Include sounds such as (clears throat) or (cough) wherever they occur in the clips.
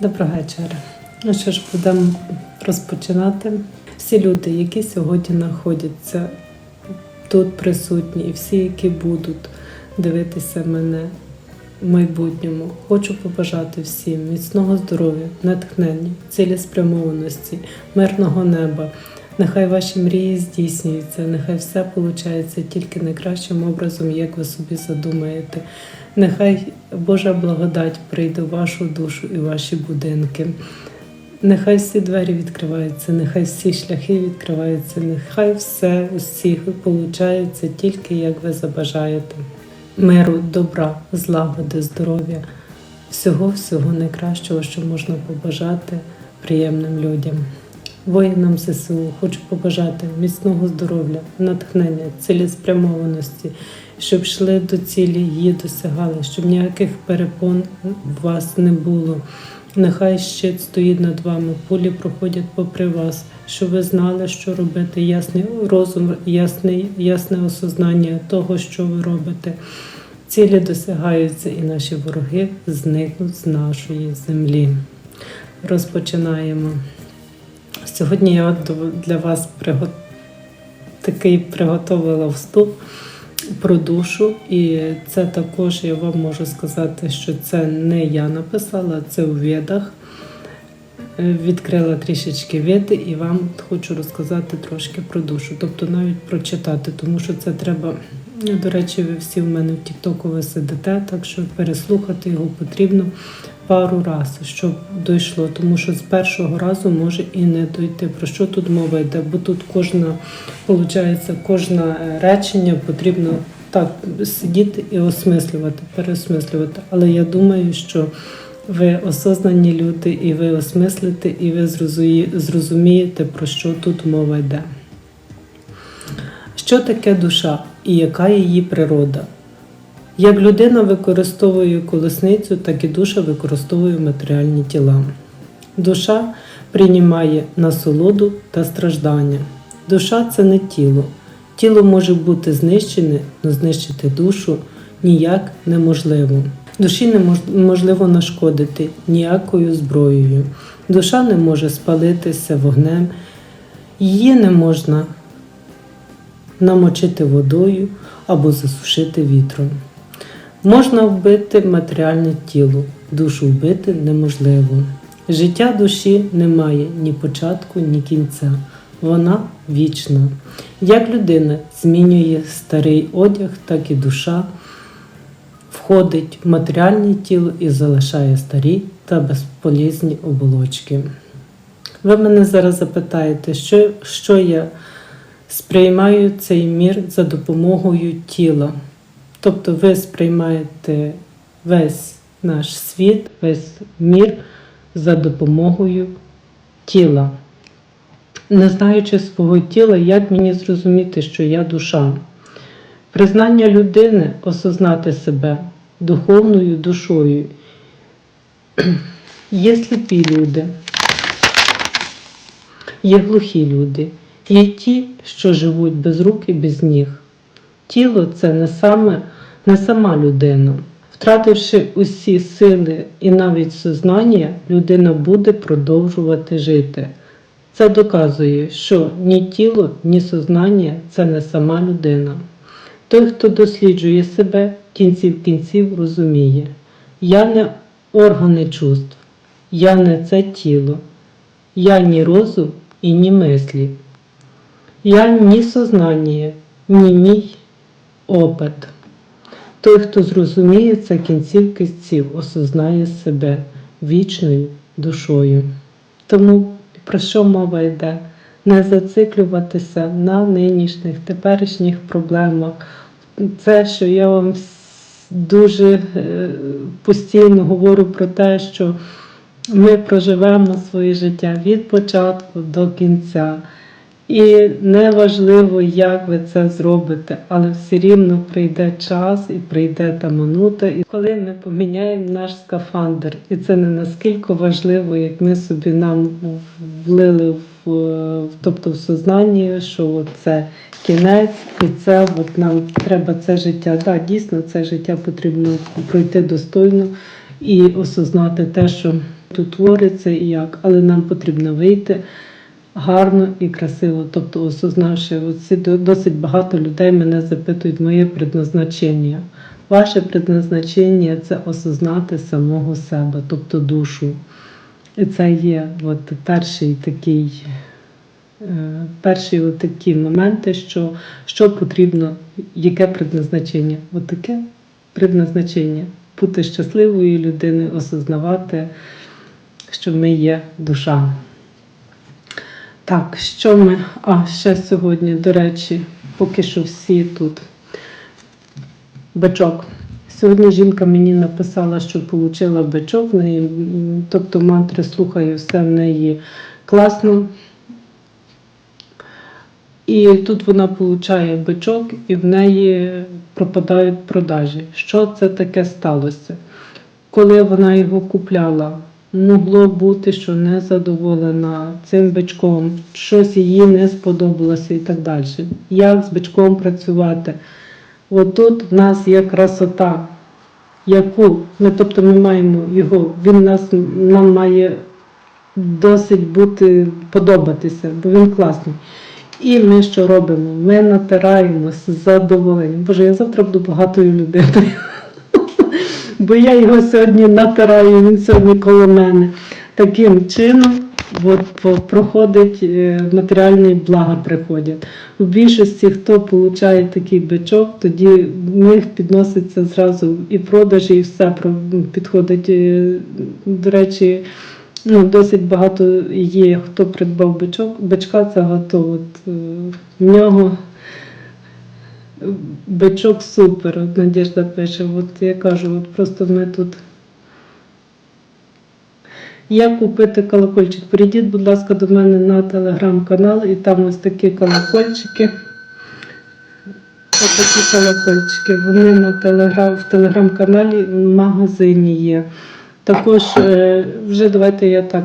Доброго вечора. Ну що ж, будемо розпочинати. Всі люди, які сьогодні знаходяться тут присутні, і всі, які будуть дивитися мене в майбутньому, хочу побажати всім міцного здоров'я, натхнення, цілеспрямованості, мирного неба. Нехай ваші мрії здійснюються, нехай все виходить тільки найкращим образом, як ви собі задумаєте. Нехай Божа благодать прийде в вашу душу і ваші будинки. Нехай всі двері відкриваються, нехай всі шляхи відкриваються, нехай все у всіх виходить тільки як ви забажаєте. Миру, добра, злагоди, здоров'я, всього всього найкращого, що можна побажати приємним людям. Воїнам ЗСУ хочу побажати міцного здоров'я, натхнення, цілеспрямованості, щоб йшли до цілі, її досягали, щоб ніяких перепон у вас не було. Нехай щит стоїть над вами, пулі проходять попри вас, щоб ви знали, що робити, ясний розум, ясний, ясне осознання того, що ви робите. Цілі досягаються, і наші вороги зникнуть з нашої землі. Розпочинаємо. Сьогодні я для вас приго... такий приготувала вступ про душу, і це також я вам можу сказати, що це не я написала, це у ведах. Е, Відкрила трішечки веди і вам хочу розказати трошки про душу, тобто навіть прочитати, тому що це треба. До речі, ви всі в мене в Тіктоку ви сидите, так що переслухати його потрібно пару разів, щоб дійшло, тому що з першого разу може і не дойти. Про що тут мова йде? Бо тут кожна, виходить, кожне речення потрібно так сидіти і осмислювати, переосмислювати. Але я думаю, що ви осознані люди, і ви осмислите, і ви зрозумієте, про що тут мова йде. Що таке душа і яка її природа? Як людина використовує колесницю, так і душа використовує матеріальні тіла. Душа приймає насолоду та страждання. Душа це не тіло. Тіло може бути знищене, але знищити душу ніяк неможливо. Душі неможливо нашкодити ніякою зброєю. Душа не може спалитися вогнем, її не можна намочити водою або засушити вітром. Можна вбити матеріальне тіло, душу вбити неможливо. Життя душі не має ні початку, ні кінця. Вона вічна. Як людина змінює старий одяг, так і душа входить в матеріальне тіло і залишає старі та безполізні оболочки. Ви мене зараз запитаєте, що, що я сприймаю цей мір за допомогою тіла. Тобто ви сприймаєте весь наш світ, весь мір за допомогою тіла. Не знаючи свого тіла, як мені зрозуміти, що я душа. Признання людини осознати себе духовною душою. (clears throat) Є сліпі люди, є глухі люди, є ті, що живуть без рук і без ніг. Тіло це не, саме, не сама людина. Втративши усі сили і навіть сознання, людина буде продовжувати жити. Це доказує, що ні тіло, ні сознання це не сама людина. Той, хто досліджує себе, кінців кінців розуміє, я не органи чувств, я не це тіло, я ні розум і ні мислі. Я ні сознання, ні мій опит. Той, хто зрозуміє це кінців кінців, осознає себе вічною душою. Тому про що мова йде? Не зациклюватися на нинішніх, теперішніх проблемах. Це, що я вам дуже е, постійно говорю про те, що ми проживемо своє життя від початку до кінця. І неважливо, як ви це зробите, але все рівно прийде час і прийде та минута, і коли ми поміняємо наш скафандр. І це не наскільки важливо, як ми собі нам влили в, тобто в сознання, що це кінець, і це от нам треба це життя. Так, дійсно, це життя потрібно пройти достойно і осознати те, що тут твориться і як, але нам потрібно вийти гарно і красиво. Тобто, осознавши, оці досить багато людей мене запитують моє предназначення. Ваше предназначення це осознати самого себе, тобто душу. І це є от перший такий, е, перші такі моменти, що, що потрібно, яке предназначення. От таке предназначення бути щасливою людиною, осознавати, що ми є душа. Так, що ми. А, ще сьогодні, до речі, поки що всі тут. Бичок. Сьогодні жінка мені написала, що отримала бичок, тобто мантри слухаю, все в неї класно. І тут вона отримує бичок, і в неї пропадають продажі. Що це таке сталося? Коли вона його купляла, могло бути, що не задоволена цим бичком, щось їй не сподобалося і так далі. Як з бичком працювати? От тут в нас є красота, яку ми, тобто ми маємо його, він нас нам має досить бути подобатися, бо він класний. І ми що робимо? Ми натираємося з задоволенням. Боже, я завтра буду багатою людиною. Бо я його сьогодні натираю, він сьогодні коло мене. Таким чином от, проходить е, матеріальні блага приходять. У більшості, хто отримує такий бичок, тоді в них підноситься зразу і продажі, і все про- підходить. Е, До речі, ну, досить багато є, хто придбав бичок. Бичка це готово. От, в нього бичок супер. Надіжда пише. От я кажу, от просто ми тут. Як купити колокольчик? Перейдіть, будь ласка, до мене на телеграм-канал, і там ось такі колокольчики. Ось такі колокольчики. Вони на телеграм, в телеграм-каналі в магазині є. Також е, вже давайте я так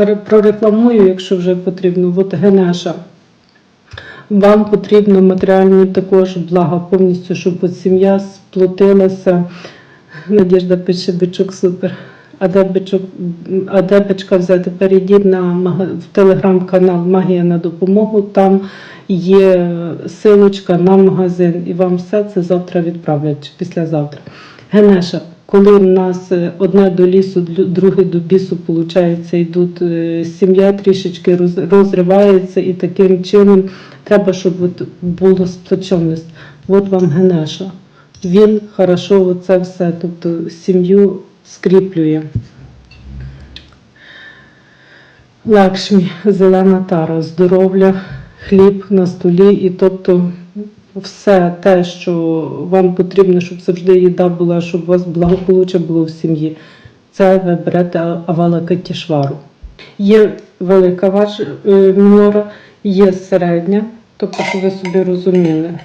е, прорекламую, якщо вже потрібно. От Генеша. Вам потрібно матеріальні також блага повністю, щоб от сім'я сплотилася. Надіжда пише бичок супер. А де бичок, а де бичка взяти? Перейдіть на в телеграм-канал Магія на допомогу. Там є силочка на магазин, і вам все це завтра відправлять чи післязавтра. Генеша, коли в нас е, одне до лісу, друге до бісу, виходить, йдуть, е, сім'я трішечки роз- розривається, і таким чином треба, щоб от було сплоченість. От вам Генеша. Він хорошо це все, тобто сім'ю скріплює. Лакшмі, зелена тара, здоров'я, хліб на столі, і тобто все те, що вам потрібно, щоб завжди їда була, щоб у вас благополуччя було в сім'ї. Це ви берете авалакатішвару. Є велика ваша е, мінора, є середня, тобто, щоб ви собі розуміли.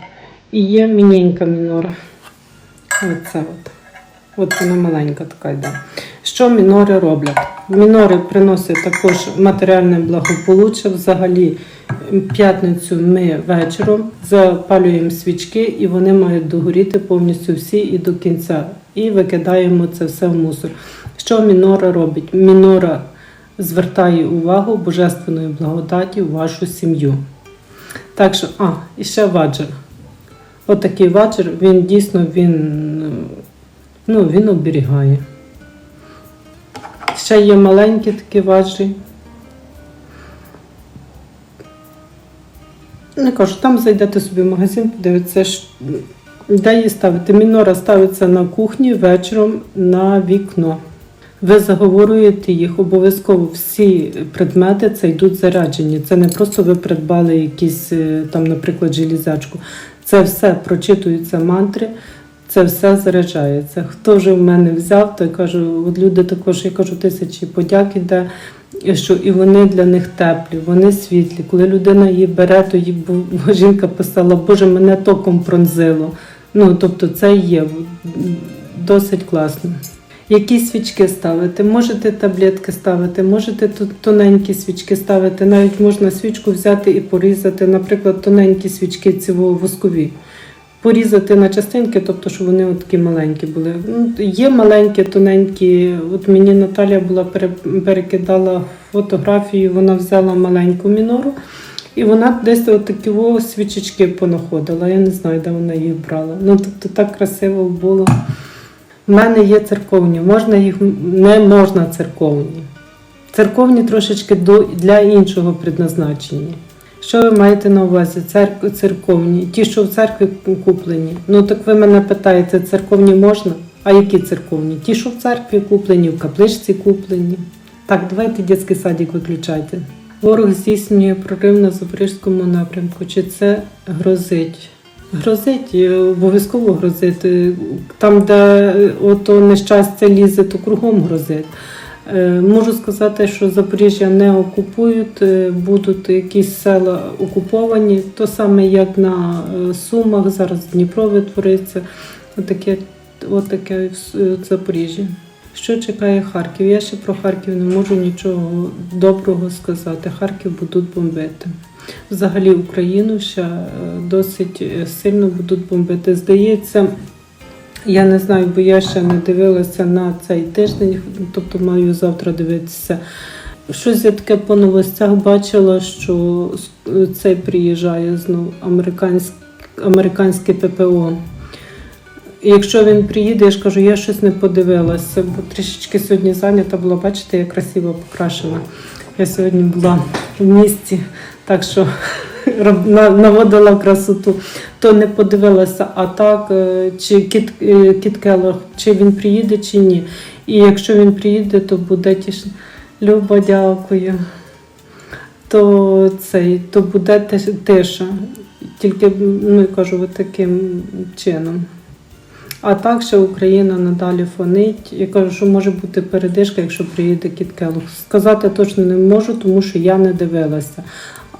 І є міненька мінора. Оце от. От вона маленька така йде. Що мінори роблять? Мінори приносять також матеріальне благополуччя. Взагалі, п'ятницю ми вечором запалюємо свічки, і вони мають догоріти повністю всі і до кінця. І викидаємо це все в мусор. Що мінора робить? Мінора звертає увагу божественної благодаті в вашу сім'ю. Так що, а, і ще ваджер. Отакий ваджер, він дійсно він, ну, він оберігає. Ще є маленькі такі ваджі. Не кажу, там зайдете собі в магазин, подивитися, де її ставити. Мінора ставиться на кухні вечором на вікно. Ви заговорюєте їх, обов'язково всі предмети це йдуть заряджені. Це не просто ви придбали якісь, е, там, наприклад, железячку. Це все прочитуються мантри, це все заряджається. Хто вже в мене взяв, то я кажу, от люди також, я кажу, тисячі подяк іде, що і вони для них теплі, вони світлі. Коли людина її бере, то бу- жінка писала, Боже, мене током пронзило. Ну, тобто це є досить класно. Які свічки ставити? Можете таблетки ставити, можете тоненькі свічки ставити. Навіть можна свічку взяти і порізати, наприклад, тоненькі свічки ці воскові. Порізати на частинки, тобто, щоб вони такі маленькі були. Ну, є маленькі, тоненькі. От мені Наталя була перекидала фотографію, вона взяла маленьку мінору. І вона десь от такі свічечки понаходила. Я не знаю, де вона їх брала. Ну, тобто так красиво було. У мене є церковні, можна їх не можна церковні. Церковні трошечки до, для іншого предназначення. Що ви маєте на увазі? Церк, церковні, ті, що в церкві куплені. Ну так ви мене питаєте, церковні можна? А які церковні? Ті, що в церкві куплені, в капличці куплені. Так, давайте дитячий садик виключайте. Ворог здійснює прорив на Запорізькому напрямку. Чи це грозить? Грозить, е, обов'язково грозить. Е, Там, де е, ото нещастя лізе, то кругом грозить. Е, Можу сказати, що Запоріжжя не окупують, е, будуть якісь села окуповані. То саме як на е, Сумах, зараз Дніпро витвориться. Отаке, отаке в Запоріжжі. Що чекає Харків? Я ще про Харків не можу нічого доброго сказати. Харків будуть бомбити. Взагалі Україну ще досить сильно будуть бомбити. Здається, я не знаю, бо я ще не дивилася на цей тиждень, тобто маю завтра дивитися. Щось я таке по новостях бачила, що цей приїжджає знову американське, американське ППО. Якщо він приїде, я ж кажу, я щось не подивилася, бо трішечки сьогодні зайнята була, бачите, я красиво покрашена. Я сьогодні була в місті, так що наводила красоту, то не подивилася, а так, е, чи кіт, е, кіт Келлог, чи він приїде, чи ні. І якщо він приїде, то буде тіш. Люба, дякую. То цей, то буде тиша. Тільки, ну я кажу, от таким чином. А так ще Україна надалі фонить. Я кажу, що може бути передишка, якщо приїде Кіт Келлог. Сказати точно не можу, тому що я не дивилася.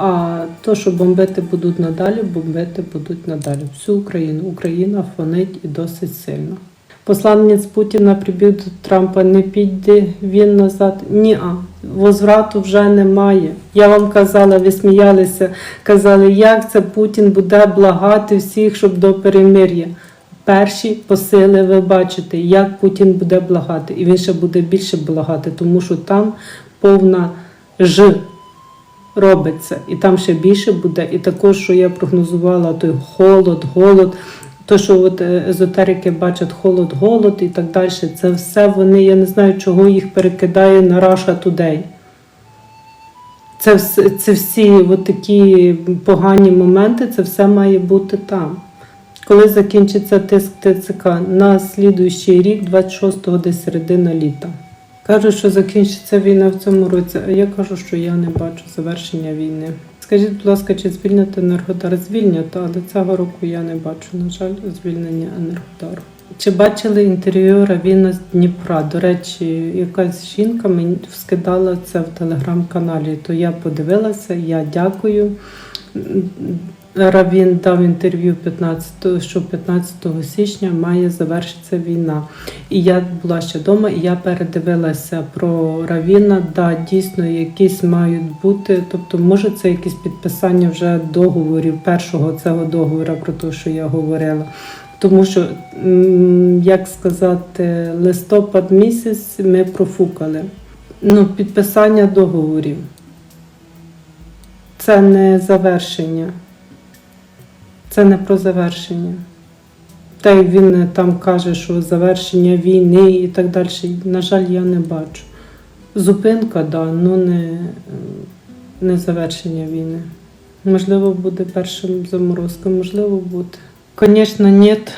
А то, що бомбити будуть надалі, бомбити будуть надалі. Всю Україну. Україна фонить і досить сильно. Посланець Путіна прибіг до Трампа, не піде він назад. Ні, а возврату вже немає. Я вам казала, ви сміялися, казали, як це Путін буде благати всіх, щоб до перемир'я. Перші посили ви бачите, як Путін буде благати, і він ще буде більше благати, тому що там повна ж робиться, і там ще більше буде. І також, що я прогнозувала, той холод, голод, то, що от е, езотерики бачать холод, голод і так далі, це все вони, я не знаю, чого їх перекидає на Russia Today. Це, це всі от такі погані моменти, це все має бути там. Коли закінчиться тиск ТЦК на слідуючий рік, 26-го десь середина літа. Кажуть, що закінчиться війна в цьому році, а я кажу, що я не бачу завершення війни. Скажіть, будь ласка, чи звільнять Енергодар? Звільнять, але цього року я не бачу, на жаль, звільнення Енергодару. Чи бачили інтерв'ю Равіна з Дніпра? До речі, якась жінка мені скидала це в телеграм-каналі, то я подивилася, я дякую. Равін дав інтерв'ю 15, що 15 січня має завершитися війна. І я була ще вдома, і я передивилася про Равіна. Да, дійсно, якісь мають бути. Тобто, може, це якісь підписання вже договорів, першого цього договору, про те, що я говорила. Тому що, як сказати, листопад місяць ми профукали. Ну, підписання договорів. Це не завершення. Це не про завершення. Та й він там каже, що завершення війни і так далі. На жаль, я не бачу. Зупинка, да, ну не, не завершення війни. Можливо, буде першим заморозком, можливо, буде. Звісно, нет.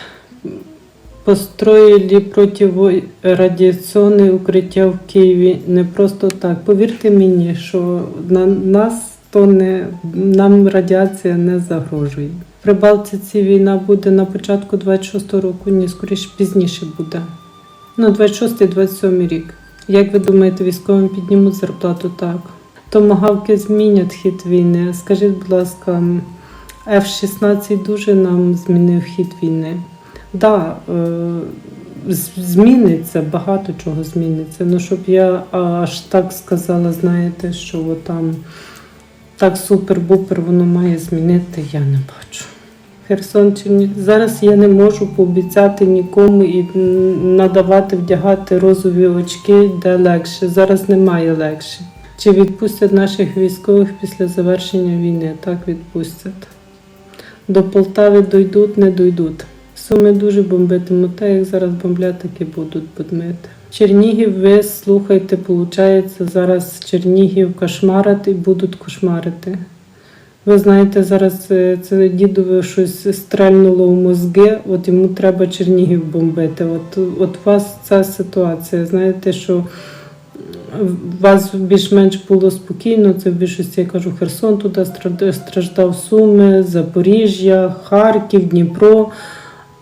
Построїли протирадіаційне укриття в Києві не просто так. Повірте мені, що на нас то не нам радіація не загрожує. При Балтиці війна буде на початку 26-го року, ні, скоріше пізніше буде. Ну, 26-27 рік. Як ви думаєте, військовим піднімуть зарплату? Так. Томагавки змінять хід війни. Скажіть, будь ласка, F-16 дуже нам змінив хід війни. Так, да, е, зміниться, багато чого зміниться. Ну, щоб я аж так сказала, знаєте, що там так супер-бупер воно має змінити, я не бачу. Херсон Зараз я не можу пообіцяти нікому і надавати, вдягати розові очки, де легше. Зараз немає легше. Чи відпустять наших військових після завершення війни? Так відпустять. До Полтави дойдуть, не дойдуть. Суми дуже бомбитимуть, так як зараз бомблять, так і будуть бомбити. Чернігів, ви слухайте, виходить, зараз Чернігів кошмарить і будуть кошмарити. Ви знаєте, зараз е, це дідове щось стрельнуло в мозги, от йому треба Чернігів бомбити. От, от у вас ця ситуація. Знаєте, що у вас більш-менш було спокійно, це в більшості, я кажу, Херсон туди страждав Суми, Запоріжжя, Харків, Дніпро.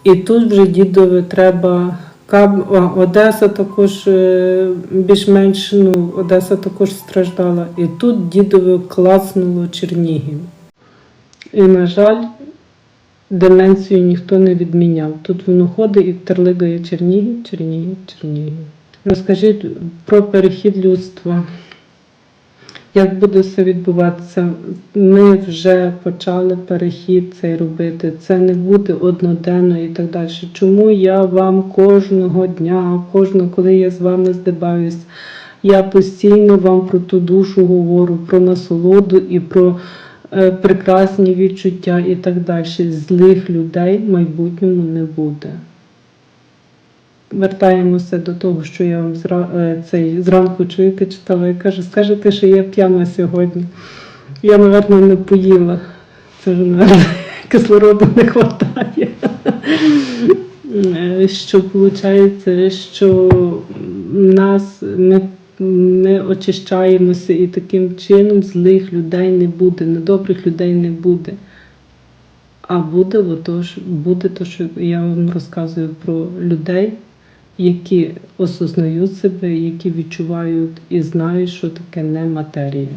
І тут вже дідове треба. Одеса також е, більш-менш, ну, Одеса також страждала. І тут дідове класнуло Чернігів. І, на жаль, деменцію ніхто не відміняв. Тут воно ходить і терлигає Чернігів, Чернігів, Чернігів. Розкажіть про перехід людства. Як буде все відбуватися? Ми вже почали перехід цей робити. Це не буде одноденно і так далі. Чому я вам кожного дня, кожного, коли я з вами здибаюсь, я постійно вам про ту душу говорю, про насолоду і про е, прекрасні відчуття і так далі. Злих людей в майбутньому не буде. Вертаємося до того, що я вам зра... е, цей зранку чуєте, читала і каже, скажете, що я п'яна сьогодні. Я, мабуть, не поїла. Це ж, мабуть, (laughs) кислороду не вистачає. Е, Що виходить, що нас ми, ми очищаємося і таким чином злих людей не буде, недобрих людей не буде. А буде отож, буде то, що я вам розказую про людей, які осознають себе, які відчувають і знають, що таке не матерія.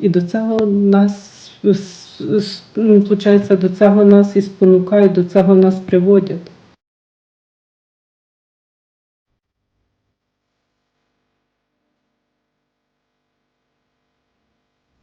І до цього нас с- ну, виходить, до цього нас і спонукають, до цього нас приводять.